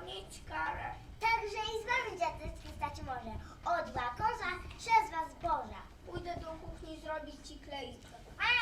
ponieść karę. Także i zbawić dziadecki stać może. Odła koza, przez was Boża. Pójdę do kuchni zrobić ci klejkę. A!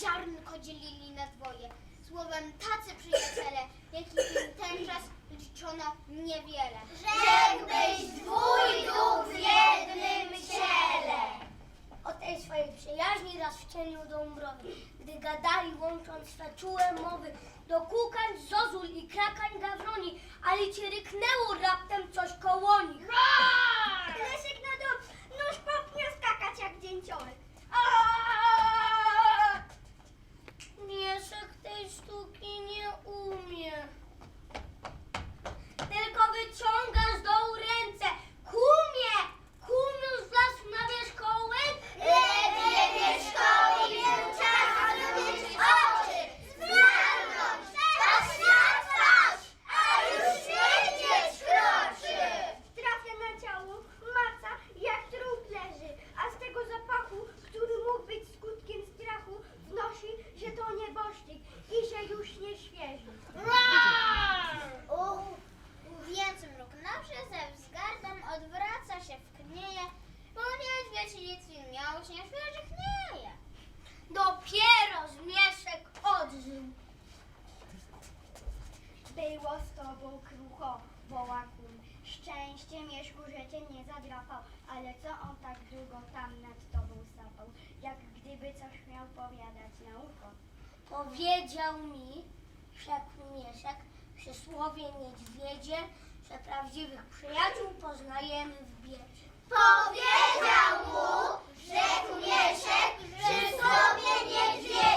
ziarnko dzielili na dwoje. Słowem tacy przyjaciele, jakich ten czas liczono niewiele. Żebyś dwój duch w jednym ciele. O tej swojej przyjaźni raz w cieniu dąbrowy, gdy gadali łącząc swe czułe mowy, do kukań, zozul i krakań gawroni, ale ci ryknęło raptem coś koło nich. Niedźwiedź nic miał się świeżych nieje. Dopiero zmieszek odżył. Było z tobą krucho, woła kun. Szczęście mieszku, że cię nie zadrapał, ale co on tak długo tam nad tobą sapał, jak gdyby coś miał powiadać na ucho. Powiedział mi, rzekł Mieszek, przysłowie niedźwiedzie, że prawdziwych przyjaciół poznajemy w biedzie. Powiedział mu, rzekł Mieszek, że sobie nie.